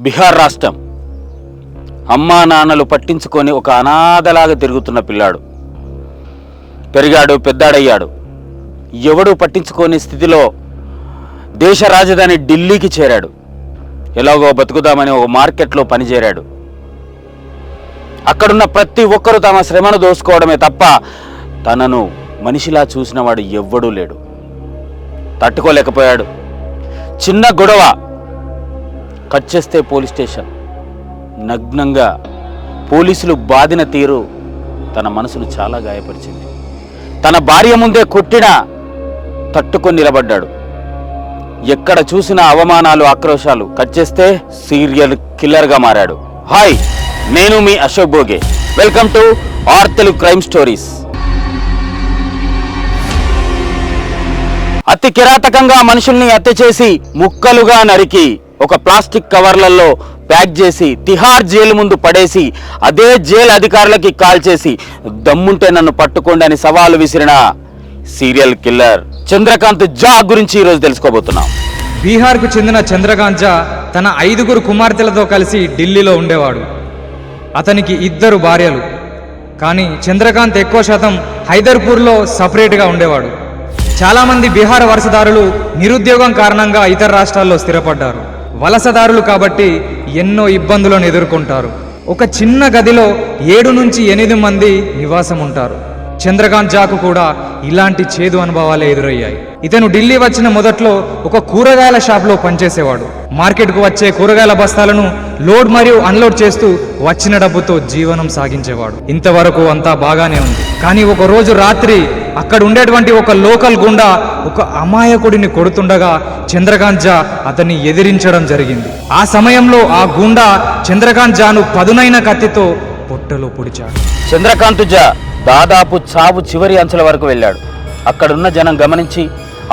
బీహార్ రాష్ట్రం. అమ్మా నాన్నలు పట్టించుకొని ఒక అనాథలాగా తిరుగుతున్న పిల్లాడు. పెరిగాడు పెద్దాడయ్యాడు. ఎవడు పట్టించుకోని స్థితిలో దేశ రాజధాని ఢిల్లీకి చేరాడు. ఎలాగో బతుకుదామని ఒక మార్కెట్లో పనిచేరాడు. అక్కడున్న ప్రతి ఒక్కరూ తమ శ్రమను దోసుకోవడమే తప్ప తనను మనిషిలా చూసినవాడు ఎవ్వడూ లేడు. తట్టుకోలేకపోయాడు. చిన్న గొడవ కట్ చేస్తే పోలీస్ స్టేషన్. నగ్నంగా పోలీసులు బాదిన తీరు తన మనసును చాలా గాయపరిచింది. తన భార్య ముందే కొట్టినా తట్టుకొని నిలబడ్డాడు. ఎక్కడ చూసిన అవమానాలు ఆక్రోశాలు కట్ చేస్తే సీరియల్ కిల్లర్గా మారాడు. హాయ్ నేను మీ Ashok Bhoge. Welcome to R Telugu crime stories. అతి కిరాతకంగా మనుషుల్ని హత్య చేసి ముక్కలుగా నరికి ఒక ప్లాస్టిక్ కవర్లలో ప్యాక్ చేసి తిహార్ జైలు ముందు పడేసి అదే జైలు అధికారులకి కాల్ చేసి దమ్ముంటే నన్ను పట్టుకోండి అని సవాలు విసిరిన సీరియల్ కిల్లర్ చంద్రకాంత్ జా గురించి ఈరోజు తెలుసుకోబోతున్నాం. బీహార్కు చెందిన చంద్రకాంత్ జా తన ఐదుగురు కుమార్తెలతో కలిసి ఢిల్లీలో ఉండేవాడు. అతనికి ఇద్దరు భార్యలు. కానీ చంద్రకాంత్ ఎక్కువ శాతం హైదర్పూర్లో సపరేట్గా ఉండేవాడు. చాలామంది బీహార్ వరుసదారులు నిరుద్యోగం కారణంగా ఇతర రాష్ట్రాల్లో స్థిరపడ్డారు. వలసదారులు కాబట్టి ఎన్నో ఇబ్బందులను ఎదుర్కొంటారు. ఒక చిన్న గదిలో ఏడు నుంచి ఎనిమిది మంది నివాసం ఉంటారు చంద్రకాంత్ జాకు కూడా ఇలాంటి చేదు అనుభవాలే ఎదురయ్యాయి. ఇతను ఢిల్లీ వచ్చిన మొదట్లో ఒక కూరగాయల షాప్లో పనిచేసేవాడు. మార్కెట్కు వచ్చే కూరగాయల బస్తాలను లోడ్ మరియు అన్లోడ్ చేస్తూ వచ్చిన డబ్బుతో జీవనం సాగించేవాడు. ఇంతవరకు అంతా బాగానే ఉంది. కానీ ఒక రోజు రాత్రి అక్కడ ఉండేటువంటి ఒక లోకల్ గుండా ఒక అమాయకుడిని కొడుతుండగా చంద్రకాంత్ జా అతన్ని ఎదిరించడం జరిగింది. ఆ సమయంలో ఆ గుండా చంద్రకాంత్ జాను పదునైన కత్తితో పొట్టలో పొడిచాడు. చంద్రకాంత్ జా దాదాపు చావు చివరి అంచెల వరకు వెళ్ళాడు. అక్కడున్న జనం గమనించి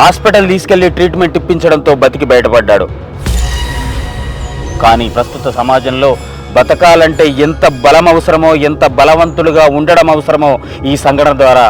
హాస్పిటల్ తీసుకెళ్ళి ట్రీట్మెంట్ ఇప్పించడంతో బతికి బయటపడ్డాడు. కానీ ప్రస్తుత సమాజంలో బతకాలంటే ఎంత బలం అవసరమో ఎంత బలవంతులుగా ఉండడం అవసరమో ఈ సంఘటన ద్వారా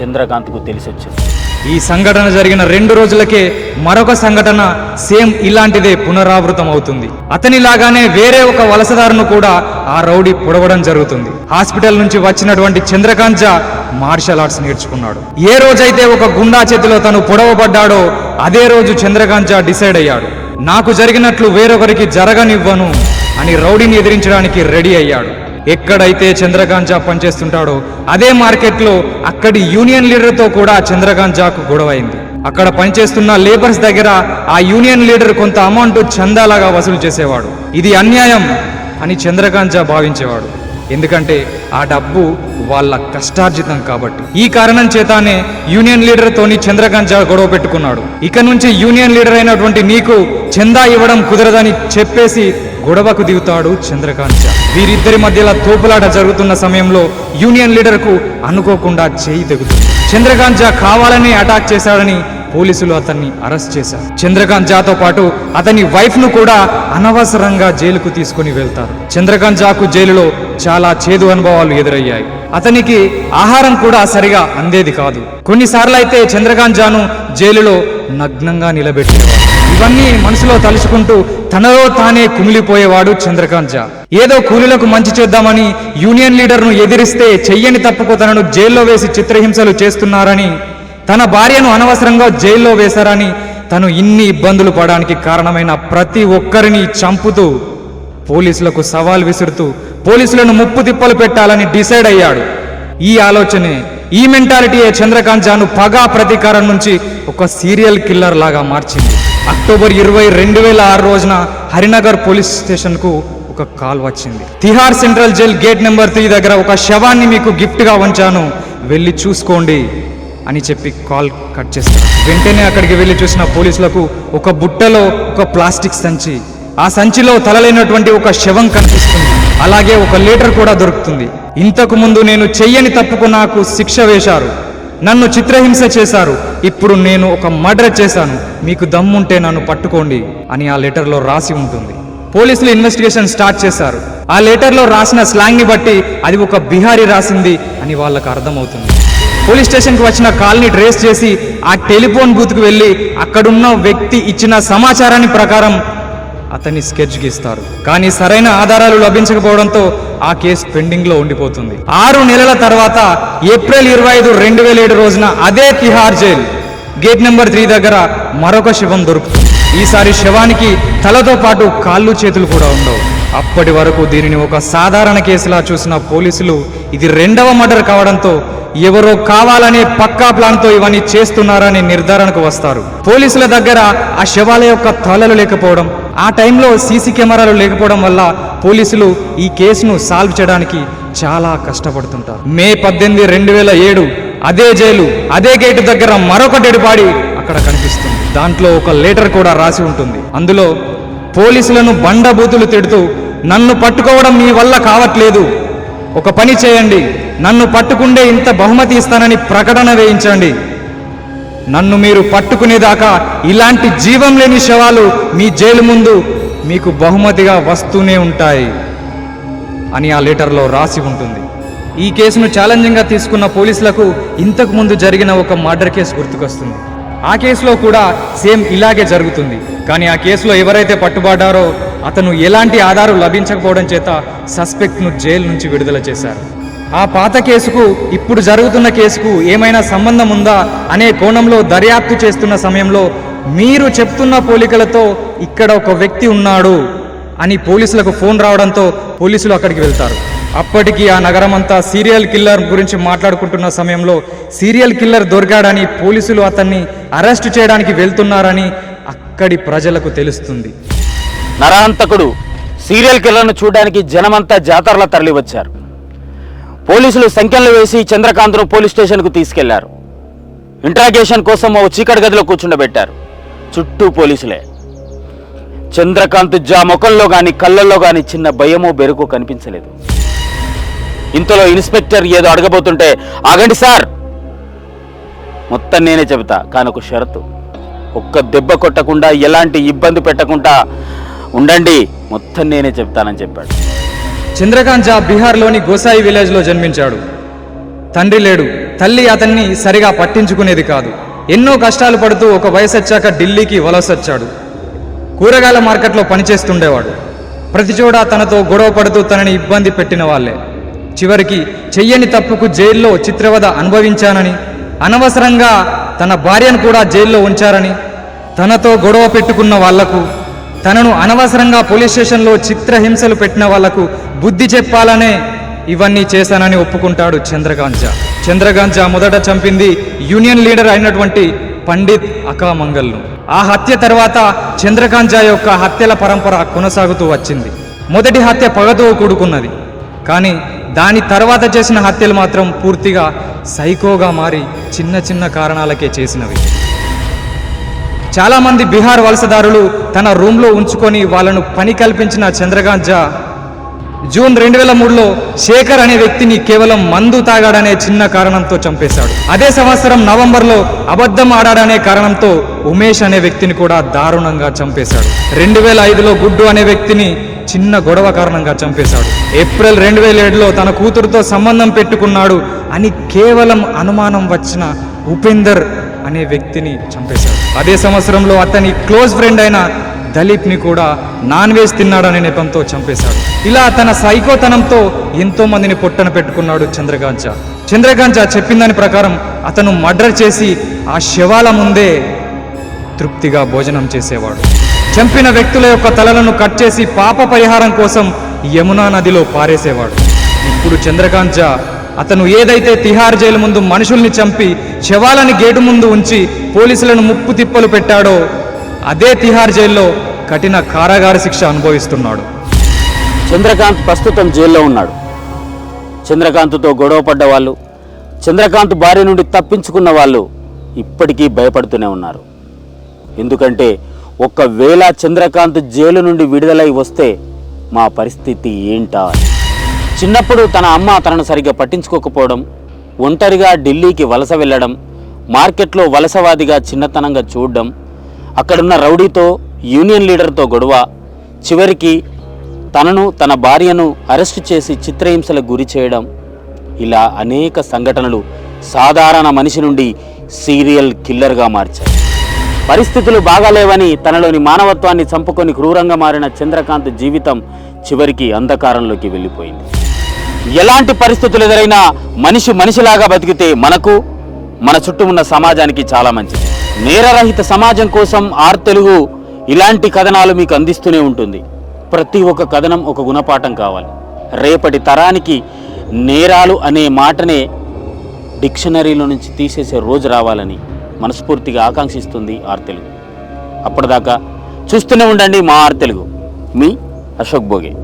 చంద్రకాంత్కు తెలిసొచ్చింది. ఈ సంఘటన జరిగిన రెండు రోజులకే మరొక సంఘటన సేమ్ ఇలాంటిదే పునరావృతం అవుతుంది. అతనిలాగానే వేరే ఒక వలసదారును కూడా ఆ రౌడీ పొడవడం జరుగుతుంది. హాస్పిటల్ నుంచి వచ్చినటువంటి చంద్రకాంత్ జా మార్షల్ ఆర్ట్స్ నేర్చుకున్నాడు. ఏ రోజైతే ఒక గుండా చేతిలో తను పొడవబడ్డాడో అదే రోజు చంద్రకాంత్ జా డిసైడ్ అయ్యాడు. నాకు జరిగినట్లు వేరొకరికి జరగనివ్వను అని రౌడీని ఎదిరించడానికి రెడీ అయ్యాడు. ఎక్కడైతే చంద్రకాంత్ జా పనిచేస్తుంటాడో అదే మార్కెట్లో అక్కడి యూనియన్ లీడర్తో కూడా చంద్రకాంత్ జాకు గొడవైంది. అక్కడ పనిచేస్తున్న లేబర్స్ దగ్గర ఆ యూనియన్ లీడర్ కొంత అమౌంట్ చందాలాగా వసూలు చేసేవాడు. ఇది అన్యాయం అని చంద్రకాంత్ జా భావించేవాడు. ఎందుకంటే ఆ డబ్బు వాళ్ళ కష్టార్జితం కాబట్టి. ఈ కారణం చేతానే యూనియన్ లీడర్ తోని చంద్రకాంత్ జా గొడవ పెట్టుకున్నాడు. ఇక నుంచి యూనియన్ లీడర్ అయినటువంటి నీకు చందా ఇవ్వడం కుదరదని చెప్పేసి గొడవకు దిగుతాడు చంద్రకాంత్. జా వీరిద్దరి మధ్యలో తోపులాట జరుగుతున్న సమయంలో యూనియన్ లీడర్కు అనుకోకుండా చేయి తెగుతుంది. చంద్రకాంత్ కావాలని అటాక్ చేశాడని పోలీసులు అతన్ని అరెస్ట్ చేశారు. చంద్రకాంత్ జాతో పాటు అతని వైఫ్ను కూడా అనవసరంగా జైలుకు తీసుకుని వెళ్తారు. చంద్రకాంత్ జాకు జైలులో చాలా చేదు అనుభవాలు ఎదురయ్యాయి. అతనికి ఆహారం కూడా సరిగా అందేది కాదు. కొన్నిసార్లు అయితే చంద్రకాంత్ జాను జైలులో నగ్నంగా నిలబెట్టేవాడు. ఇవన్నీ మనసులో తలుచుకుంటూ తనలో తానే కుమిలిపోయేవాడు చంద్రకాంత్ జా. ఏదో కూలీలకు మంచి చేద్దామని యూనియన్ లీడర్ను ఎదిరిస్తే చెయ్యని తప్పుకు తనను జైల్లో వేసి చిత్రహింసలు చేస్తున్నారని తన భార్యను అనవసరంగా జైల్లో వేశారని తను ఇన్ని ఇబ్బందులు పడడానికి కారణమైన ప్రతి ఒక్కరిని చంపుతూ పోలీసులకు సవాల్ విసురుతూ పోలీసులను ముప్పు తిప్పలు పెట్టాలని డిసైడ్ అయ్యాడు. ఈ ఆలోచనే ఈ మెంటాలిటీయే చంద్రకాంత్ జాను పగా ప్రతీకారం నుంచి ఒక సీరియల్ కిల్లర్ లాగా మార్చింది. అక్టోబర్ ఇరవై రెండు వేల ఆరు రోజున హరినగర్ పోలీస్ స్టేషన్కు ఒక కాల్ వచ్చింది. Tihar central jail gate number three దగ్గర ఒక శవాన్ని మీకు గిఫ్ట్గా ఉంచాను. వెళ్ళి చూసుకోండి అని చెప్పి కాల్ కట్ చేస్తారు వెంటనే అక్కడికి వెళ్ళి చూసిన పోలీసులకు ఒక బుట్టలో ఒక ప్లాస్టిక్ సంచి ఆ సంచిలో తలలేనటువంటి ఒక శవం కనిపిస్తుంది. అలాగే ఒక లీటర్ కూడా దొరుకుతుంది. ఇంతకు ముందు నేను చెయ్యని తప్పుకు నాకు శిక్ష వేశారు. నన్ను చిత్రహింస చేశారు. ఇప్పుడు నేను ఒక మర్డర్ చేశాను. మీకు దమ్ముంటే నన్ను పట్టుకోండి అని ఆ లెటర్లో రాసి ఉంటుంది. పోలీసులు ఇన్వెస్టిగేషన్ స్టార్ట్ చేశారు. ఆ లెటర్లో రాసిన స్లాంగ్ని బట్టి అది ఒక బిహారీ రాసింది అని వాళ్ళకు అర్థమవుతుంది. పోలీస్ స్టేషన్కి వచ్చిన కాల్ని ట్రేస్ చేసి ఆ టెలిఫోన్ బూత్కు వెళ్ళి అక్కడున్న వ్యక్తి ఇచ్చిన సమాచారాన్ని ప్రకారం అతన్ని స్కెచ్ గీస్తారు. కానీ సరైన ఆధారాలు లభించకపోవడంతో ఆ కేసు పెండింగ్లో ఉండిపోతుంది. ఆరు నెలల తర్వాత ఏప్రిల్ ఇరవై ఐదు రెండు వేల ఏడు రోజున అదే Tihar jail. Gate number three దగ్గర మరొక శవం దొరుకుతుంది. ఈసారి శవానికి తలతో పాటు కాళ్ళు చేతులు కూడా ఉండవు. అప్పటి వరకు దీనిని ఒక సాధారణ కేసులా చూసిన పోలీసులు ఇది రెండవ మర్డర్ కావడంతో ఎవరో కావాలనే పక్కా ప్లాన్తో ఇవన్నీ చేస్తున్నారని నిర్ధారణకు వస్తారు. పోలీసుల దగ్గర ఆ శవాల యొక్క తలలు లేకపోవడం ఆ టైంలో సీసీ కెమెరాలు లేకపోవడం వల్ల పోలీసులు ఈ కేసును సాల్వ్ చేయడానికి చాలా కష్టపడుతుంటారు. మే పద్దెనిమిది రెండు వేల ఏడు అదే జైలు అదే గేటు దగ్గర మరొక డెడ్ అక్కడ కనిపిస్తుంది. దాంట్లో ఒక లెటర్ కూడా రాసి ఉంటుంది. అందులో పోలీసులను బండబూతులు తిడుతూ నన్ను పట్టుకోవడం మీ వల్ల కావట్లేదు. ఒక పని చేయండి. నన్ను పట్టుకుండే ఇంత బహుమతి ఇస్తానని ప్రకటన వేయించండి. నన్ను మీరు పట్టుకునేదాకా ఇలాంటి జీవం లేని శవాలు మీ జైలు ముందు మీకు బహుమతిగా వస్తూనే ఉంటాయి అని ఆ లెటర్లో రాసి ఉంటుంది. ఈ కేసును ఛాలెంజింగ్గా తీసుకున్న పోలీసులకు ఇంతకు ముందు జరిగిన ఒక మర్డర్ కేసు గుర్తుకొస్తుంది. ఆ కేసులో కూడా సేమ్ ఇలాగే జరుగుతుంది. కానీ ఆ కేసులో ఎవరైతే పట్టుబడ్డారో అతను ఎలాంటి ఆధారం లభించకపోవడం చేత సస్పెక్ట్ను జైలు నుంచి విడుదల చేశారు. ఆ పాత కేసుకు ఇప్పుడు జరుగుతున్న కేసుకు ఏమైనా సంబంధం ఉందా అనే కోణంలో దర్యాప్తు చేస్తున్న సమయంలో మీరు చెప్తున్న పోలికలతో ఇక్కడ ఒక వ్యక్తి ఉన్నాడు అని పోలీసులకు ఫోన్ రావడంతో పోలీసులు అక్కడికి వెళ్తారు. అప్పటికి ఆ నగరం అంతా సీరియల్ కిల్లర్ గురించి మాట్లాడుకుంటున్న సమయంలో సీరియల్ కిల్లర్ దొరికాడని పోలీసులు అతన్ని అరెస్ట్ చేయడానికి వెళ్తున్నారని అక్కడి ప్రజలకు తెలుస్తుంది. నరహంతకుడు సీరియల్ కిల్లర్ను చూడడానికి జనమంతా జాతరలా తరలివచ్చారు. పోలీసులు సంఖ్యలు వేసి చంద్రకాంత్ను పోలీస్ స్టేషన్కు తీసుకెళ్ళారు. ఇంట్రాగేషన్ కోసం ఓ చీకటి గదిలో కూర్చుండబెట్టారు. చుట్టూ పోలీసులే. చంద్రకాంత్ జా ముఖంలో గాని కళ్ళల్లో గాని చిన్న భయమో బెరుకు కనిపించలేదు. ఇంతలో ఇన్స్పెక్టర్ ఏదో అడగబోతుంటే ఆగండి సార్! మొత్తం నేనే చెబుతా కానీ ఒక షరతు. ఒక్క దెబ్బ కొట్టకుండా ఎలాంటి ఇబ్బంది పెట్టకుండా ఉండండి మొత్తం నేనే చెప్తానని చెప్పాడు. చంద్రకాంత్ జా బీహార్లోని గోసాయి విలేజ్లో జన్మించాడు. తండ్రి లేడు. తల్లి అతన్ని సరిగా పట్టించుకునేది కాదు. ఎన్నో కష్టాలు పడుతూ ఒక వయసు వచ్చాక ఢిల్లీకి వలసొచ్చాడు. కూరగాయల మార్కెట్లో పనిచేస్తుండేవాడు. ప్రతిచోట తనతో గొడవ పడుతూ తనని ఇబ్బంది పెట్టిన వాళ్ళే. చివరికి చెయ్యని తప్పుకు జైల్లో చిత్రవద అనుభవించానని అనవసరంగా తన భార్యను కూడా జైల్లో ఉంచారని తనతో గొడవ పెట్టుకున్న వాళ్ళకు తనను అనవసరంగా పోలీస్ స్టేషన్లో చిత్రహింసలు పెట్టిన వాళ్ళకు బుద్ధి చెప్పాలనే ఇవన్నీ చేశానని ఒప్పుకుంటాడు చంద్రగాంజా. చంద్రగాంజా మొదట చంపింది యూనియన్ లీడర్ అయినటువంటి పండిత్ అకామంగల్ను. ఆ హత్య తర్వాత చంద్రగాంజా యొక్క హత్యల పరంపర కొనసాగుతూ వచ్చింది. మొదటి హత్య పగతో కూడుకున్నది. కానీ దాని తర్వాత చేసిన హత్యలు మాత్రం పూర్తిగా సైకోగా మారి చిన్న చిన్న కారణాలకే చేసినవి. చాలామంది బీహార్ వలసదారులు తన రూమ్లో ఉంచుకొని వాళ్ళను పని కల్పించిన చంద్రకాంత్ ఝా జూన్ రెండు వేల మూడులో శేఖర్ అనే వ్యక్తిని కేవలం మందు తాగాడనే చిన్న కారణంతో చంపేశాడు. అదే సంవత్సరం నవంబర్లో అబద్ధం ఆడాడనే కారణంతో ఉమేష్ అనే వ్యక్తిని కూడా దారుణంగా చంపేశాడు. రెండు వేల ఐదులో గుడ్డు అనే వ్యక్తిని చిన్న గొడవ కారణంగా చంపేశాడు. ఏప్రిల్ రెండు వేల ఏడులో తన కూతురుతో సంబంధం పెట్టుకున్నాడు అని కేవలం అనుమానం వచ్చిన ఉపేందర్ అనే వ్యక్తిని చంపేశాడు అదే సంవత్సరంలో అతని క్లోజ్ ఫ్రెండ్ అయిన దలీప్ని కూడా నాన్ వెజ్ తిన్నాడనే నెపంతో చంపేశాడు. ఇలా తన సైకోతనంతో ఎంతో మందిని పొట్టన పెట్టుకున్నాడు చంద్రకాంచ. చంద్రకాంచ చెప్పిన దాని ప్రకారం అతను మర్డర్ చేసి ఆ శవాల ముందే తృప్తిగా భోజనం చేసేవాడు. చంపిన వ్యక్తుల యొక్క తలలను కట్ చేసి పాప పరిహారం కోసం యమునా నదిలో పారేసేవాడు. ఇప్పుడు చంద్రకాంజ అతను ఏదైతే తిహార్ జైలు ముందు మనుషుల్ని చంపి శవాలని గేటు ముందు ఉంచి పోలీసులను ముప్పు తిప్పలు పెట్టాడో అదే తిహార్ జైల్లో కఠిన కారాగార శిక్ష అనుభవిస్తున్నాడు. చంద్రకాంత్ ప్రస్తుతం జైల్లో ఉన్నాడు. చంద్రకాంత్తో గొడవ పడ్డ వాళ్ళు చంద్రకాంత్ భార్య నుండి తప్పించుకున్న వాళ్ళు ఇప్పటికీ భయపడుతూనే ఉన్నారు. ఎందుకంటే ఒకవేళ చంద్రకాంత్ జైలు నుండి విడుదలై వస్తే మా పరిస్థితి ఏంటా అని. చిన్నప్పుడు తన అమ్మ తనను సరిగ్గా పట్టించుకోకపోవడం ఒంటరిగా ఢిల్లీకి వలస వెళ్ళడం మార్కెట్లో వలసవాదిగా చిన్నతనంగా చూడడం అక్కడున్న రౌడీతో యూనియన్ లీడర్తో గొడవ చివరికి తనను తన భార్యను అరెస్టు చేసి చిత్రహింసలకు గురి చేయడం. ఇలా అనేక సంఘటనలు సాధారణ మనిషి నుండి సీరియల్ కిల్లర్గా మార్చాయి. పరిస్థితులు బాగాలేవని తనలోని మానవత్వాన్ని చంపుకొని క్రూరంగా మారిన చంద్రకాంత్ జీవితం చివరికి అంధకారంలోకి వెళ్ళిపోయింది. ఎలాంటి పరిస్థితులు ఎదురైనా మనిషి మనిషిలాగా బతికితే మనకు మన చుట్టూ ఉన్న సమాజానికి చాలా మంచిది. నేరరహిత సమాజం కోసం ఆర్ తెలుగు ఇలాంటి కథనాలు మీకు అందిస్తూనే ఉంటుంది. ప్రతి ఒక్క కథనం ఒక గుణపాఠం కావాలి. రేపటి తరానికి నేరాలు అనే మాటనే డిక్షనరీలో నుంచి తీసేసే రోజు రావాలని మనస్ఫూర్తిగా ఆకాంక్షిస్తుంది ఆర్ తెలుగు. అప్పటిదాకా చూస్తూనే ఉండండి మా ఆర్ తెలుగు. మీ అశోక్ భోగే.